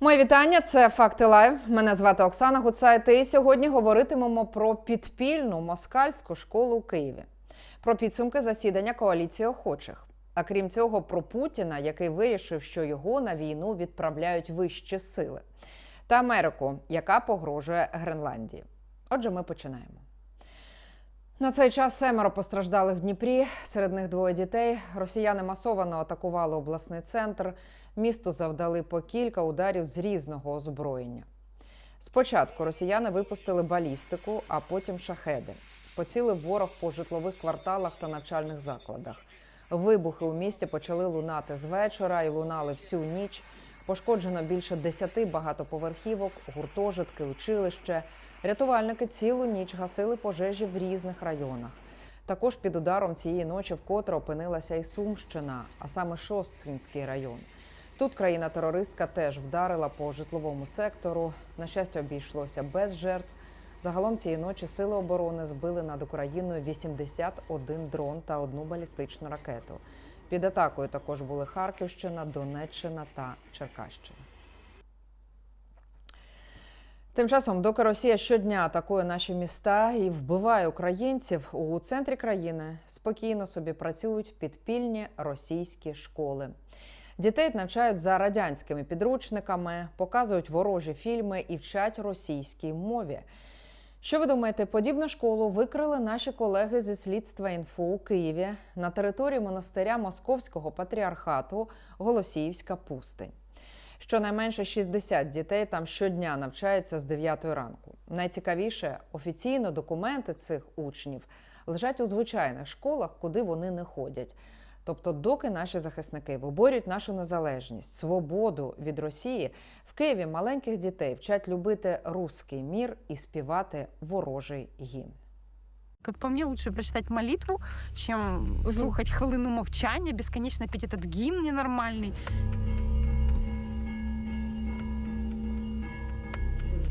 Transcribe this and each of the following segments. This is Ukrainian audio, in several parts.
Моє вітання. Це факти лайв. Мене звати Оксана Гуцайт. І сьогодні говоритимемо про підпільну москальську школу у Києві, про підсумки засідання коаліції охочих. А крім цього, про Путіна, який вирішив, що його на війну відправляють вищі сили, та Америку, яка погрожує Гренландії. Отже, ми починаємо. На цей час семеро постраждалих в Дніпрі. Серед них двоє дітей. Росіяни масово атакували обласний центр. Місту завдали по кілька ударів з різного озброєння. Спочатку росіяни випустили балістику, а потім шахеди. Поцілив ворог по житлових кварталах та навчальних закладах. Вибухи у місті почали лунати з вечора і лунали всю ніч. Пошкоджено більше десяти багатоповерхівок, гуртожитки, училище. Рятувальники цілу ніч гасили пожежі в різних районах. Також під ударом цієї ночі вкотре опинилася і Сумщина, а саме Шосткинський район. Тут країна-терористка теж вдарила по житловому сектору. На щастя, обійшлося без жертв. Загалом цієї ночі сили оборони збили над Україною 81 дрон та одну балістичну ракету. Під атакою також були Харківщина, Донеччина та Черкащина. Тим часом, доки Росія щодня атакує наші міста і вбиває українців, у центрі країни спокійно собі працюють підпільні російські школи. Дітей навчають за радянськими підручниками, показують ворожі фільми і вчать російській мові. Що ви думаєте, подібну школу викрили наші колеги зі слідства інфо у Києві на території монастиря Московського патріархату Голосіївська пустень. Щонайменше 60 дітей там щодня навчаються з 9 ранку. Найцікавіше, офіційно документи цих учнів лежать у звичайних школах, куди вони не ходять. Тобто, доки наші захисники виборюють нашу незалежність, свободу від Росії, в Києві маленьких дітей вчать любити руський мір і співати ворожий гімн. Как по мне, лучше прочитать молитву, чем слухать хвилину мовчання, бесконечно петь этот гимн ненормальный.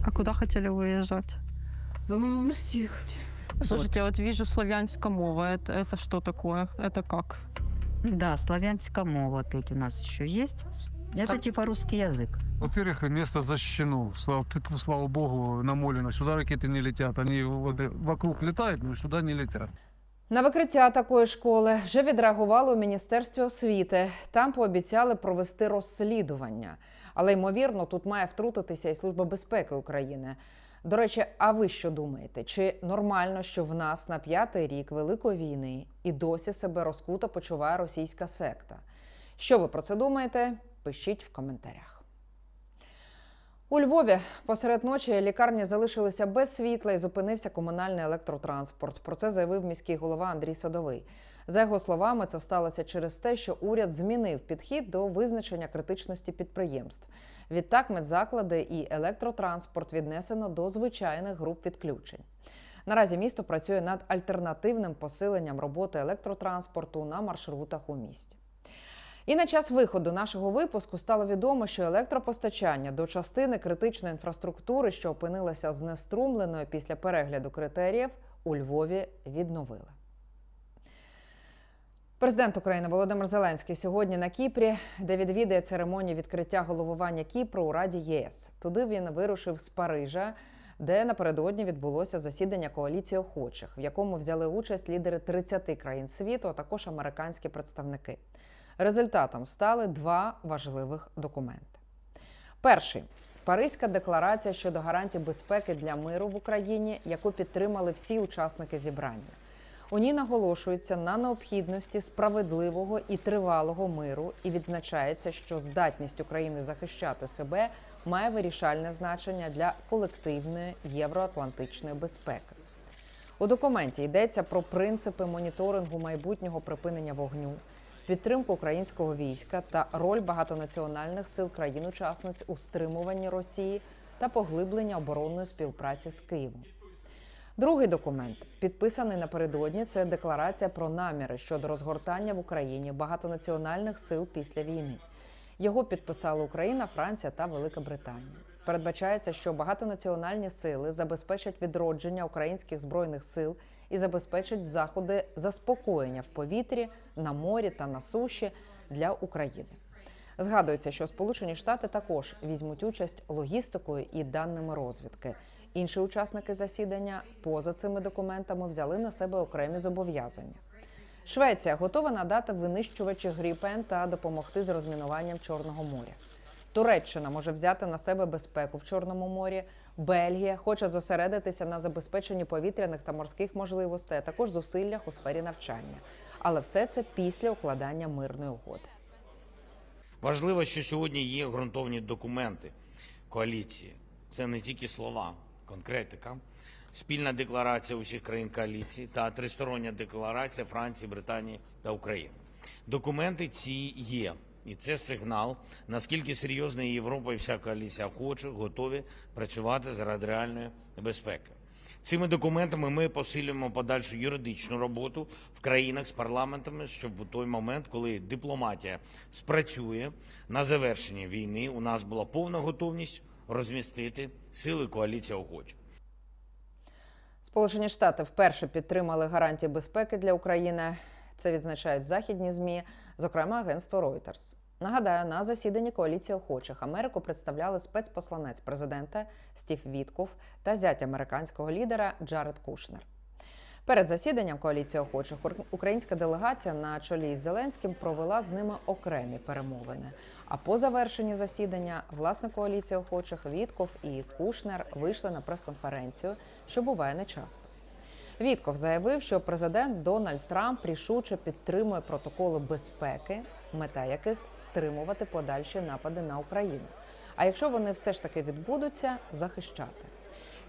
А куда хотели уезжать? Да мы в Россию хотели. Слушайте, я вот вижу славянская мова. Это, это что такое? Это как? Да, славянская мова тут у нас еще есть. Это Так. типа русский язык. Во-первых, место защищено. Слава, слава богу, намолено. Сюда ракеты не летят. Они вот э, вокруг летают, но сюда не летят. На викриття такої школи вже відреагували у міністерстві освіти. Там пообіцяли провести розслідування. Але ймовірно, тут має втрутитися і Служба безпеки України. До речі, а ви що думаєте? Чи нормально, що в нас на п'ятий рік Великої війни і досі себе розкуто почуває російська секта? Що ви про це думаєте? Пишіть в коментарях. У Львові посеред ночі лікарні залишилися без світла і зупинився комунальний електротранспорт. Про це заявив міський голова Андрій Садовий. За його словами, це сталося через те, що уряд змінив підхід до визначення критичності підприємств. Відтак, медзаклади і електротранспорт віднесено до звичайних груп відключень. Наразі місто працює над альтернативним посиленням роботи електротранспорту на маршрутах у місті. І на час виходу нашого випуску стало відомо, що електропостачання до частини критичної інфраструктури, що опинилася знеструмленою після перегляду критеріїв, у Львові відновили. Президент України Володимир Зеленський сьогодні на Кіпрі, де відвідає церемонію відкриття головування Кіпру у Раді ЄС. Туди він вирушив з Парижа, де напередодні відбулося засідання коаліції охочих, в якому взяли участь лідери 30 країн світу, а також американські представники. Результатом стали два важливих документи. Перший Паризька декларація щодо гарантій безпеки для миру в Україні, яку підтримали всі учасники зібрання. У ній наголошується на необхідності справедливого і тривалого миру і відзначається, що здатність України захищати себе має вирішальне значення для колективної євроатлантичної безпеки. У документі йдеться про принципи моніторингу майбутнього припинення вогню, підтримку українського війська та роль багатонаціональних сил країн-учасниць у стримуванні Росії та поглиблення оборонної співпраці з Києвом. Другий документ, підписаний напередодні, це декларація про наміри щодо розгортання в Україні багатонаціональних сил після війни. Його підписали Україна, Франція та Велика Британія. Передбачається, що багатонаціональні сили забезпечать відродження українських збройних сил і забезпечать заходи заспокоєння в повітрі, на морі та на суші для України. Згадується, що Сполучені Штати також візьмуть участь логістикою і даними розвідки. Інші учасники засідання поза цими документами взяли на себе окремі зобов'язання. Швеція готова надати винищувачі Гріпен та допомогти з розмінуванням Чорного моря. Туреччина може взяти на себе безпеку в Чорному морі. Бельгія хоче зосередитися на забезпеченні повітряних та морських можливостей, а також зусиллях у сфері навчання. Але все це після укладання мирної угоди. Важливо, що сьогодні є ґрунтовні документи коаліції. Це не тільки слова, конкретика. Спільна декларація усіх країн коаліції та тристороння декларація Франції, Британії та України. Документи ці є, і це сигнал, наскільки серйозно Європа і вся коаліція хоче, готові працювати заради реальної безпеки. Цими документами ми посилюємо подальшу юридичну роботу в країнах з парламентами, щоб у той момент, коли дипломатія спрацює на завершенні війни, у нас була повна готовність розмістити сили коаліції охочих. Сполучені Штати вперше підтримали гарантії безпеки для України. Це відзначають західні змі, зокрема агентство Reuters. Нагадаю, на засіданні коаліції охочих Америку представляли спецпосланець президента Стів Вітков та зять американського лідера Джаред Кушнер. Перед засіданням коаліції охочих українська делегація на чолі із Зеленським провела з ними окремі перемовини. А по завершенні засідання власне коаліція охочих Вітков і Кушнер вийшли на прес-конференцію, що буває нечасто. Вітков заявив, що президент Дональд Трамп рішуче підтримує протоколи безпеки, мета яких стримувати подальші напади на Україну. А якщо вони все ж таки відбудуться, захищати.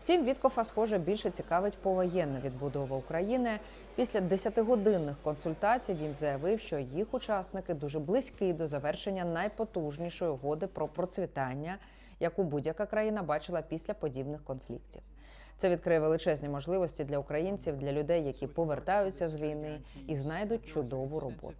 Втім, Віткофа, схоже, більше цікавить повоєнна відбудова України. Після 10-годинних консультацій він заявив, що їх учасники дуже близькі до завершення найпотужнішої угоди про процвітання, яку будь-яка країна бачила після подібних конфліктів. Це відкриє величезні можливості для українців, для людей, які повертаються з війни і знайдуть чудову роботу.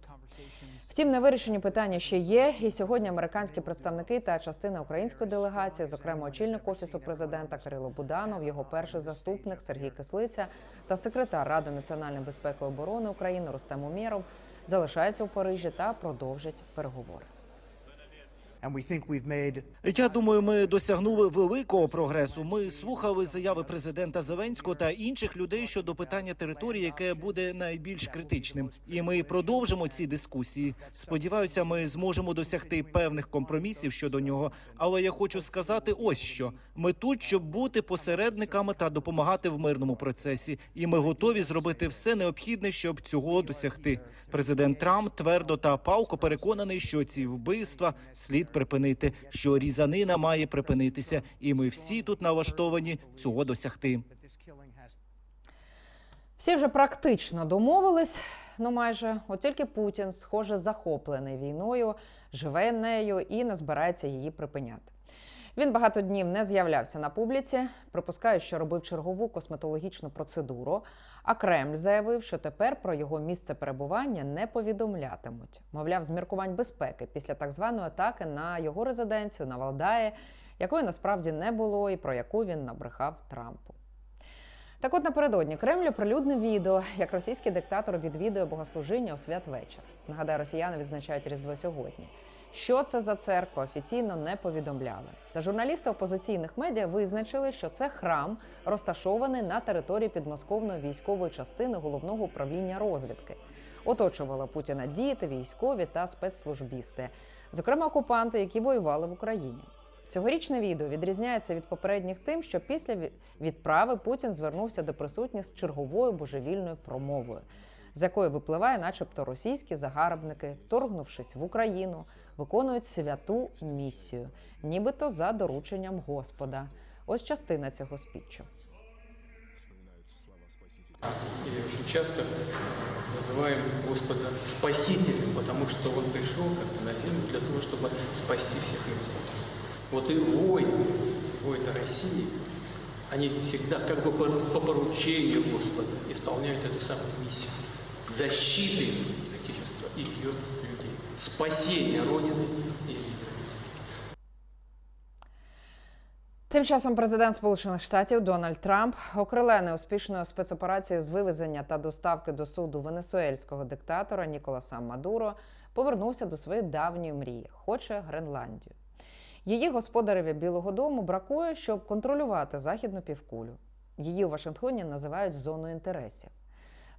Втім, невирішені питання ще є. І сьогодні американські представники та частина української делегації, зокрема очільник офісу президента Кирило Буданов, його перший заступник Сергій Кислиця та секретар Ради національної безпеки і оборони України Рустем Умєров залишаються у Парижі та продовжать переговори. Я думаю, ми досягнули великого прогресу. Ми слухали заяви президента Зеленського та інших людей щодо питання території, яке буде найбільш критичним. І ми продовжимо ці дискусії. Сподіваюся, ми зможемо досягти певних компромісів щодо нього. Але я хочу сказати ось що: ми тут, щоб бути посередниками та допомагати в мирному процесі, і ми готові зробити все необхідне, щоб цього досягти. Президент Трамп твердо та палко переконаний, що ці вбивства слід припинити, що різанина має припинитися, і ми всі тут налаштовані цього досягти. Всі вже практично домовились. Ну, майже от тільки Путін, схоже, захоплений війною, живе нею і не збирається її припиняти. Він багато днів не з'являвся на публіці, припускають, що робив чергову косметологічну процедуру. А Кремль заявив, що тепер про його місце перебування не повідомлятимуть. Мовляв, з міркувань безпеки після так званої атаки на його резиденцію на Валдаї, якої насправді не було, і про яку він набрехав Трампу. Так от напередодні Кремль оприлюднив відео, як російський диктатор відвідує богослужіння у святвечір. Нагадаю, росіяни відзначають Різдво сьогодні. Що це за церква офіційно не повідомляли. Та журналісти опозиційних медіа визначили, що це храм, розташований на території підмосковної військової частини головного управління розвідки. Оточувала Путіна діти, військові та спецслужбісти, зокрема окупанти, які воювали в Україні. Цьогорічне відео відрізняється від попередніх тим, що після ві- відправи Путін звернувся до присутніх з черговою божевільною промовою, з якої випливає, начебто, російські загарбники, вторгнувшись в Україну, виконують святу місію, нібито за дорученням Господа. Ось частина цього спічу. или очень часто называем Господа Спасителем, потому что Он пришел как-то на землю для того, чтобы спасти всех людей. Вот и войны, войны России, они всегда как бы по, по поручению Господа исполняют эту самую миссию защиты Отечества и ее людей, спасения Родины и ее людей. Тим часом президент Сполучених Штатів Дональд Трамп, окрилений успішною спецоперацією з вивезення та доставки до суду венесуельського диктатора Ніколаса Мадуро, повернувся до своєї давньої мрії хоче Гренландію. Її господареві Білого Дому бракує, щоб контролювати західну півкулю. Її у Вашингтоні називають зоною інтересів.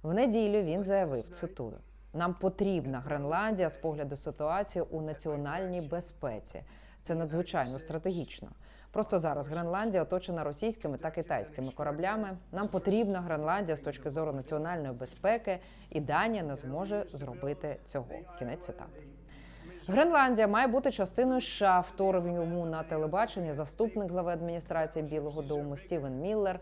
В неділю він заявив: цитую: нам потрібна Гренландія з погляду ситуації у національній безпеці. Це надзвичайно стратегічно. Просто зараз Гренландія оточена російськими та китайськими кораблями. Нам потрібна Гренландія з точки зору національної безпеки, і Данія не зможе зробити цього. Кінець цитати. Гренландія має бути частиною США, вторив йому на телебаченні заступник глави адміністрації Білого Дому Стівен Міллер.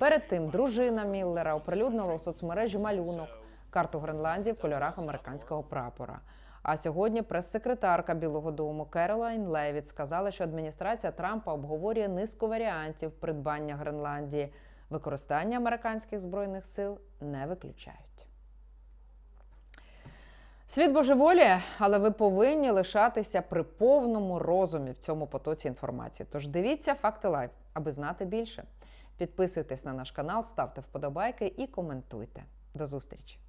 Перед тим дружина Міллера оприлюднила у соцмережі малюнок карту Гренландії в кольорах американського прапора. А сьогодні прес-секретарка Білого Дому Керолайн Левіт сказала, що адміністрація Трампа обговорює низку варіантів придбання Гренландії. Використання американських збройних сил не виключають. Світ божеволіє, але ви повинні лишатися при повному розумі в цьому потоці інформації. Тож дивіться факти лайв, аби знати більше. Підписуйтесь на наш канал, ставте вподобайки і коментуйте. До зустрічі!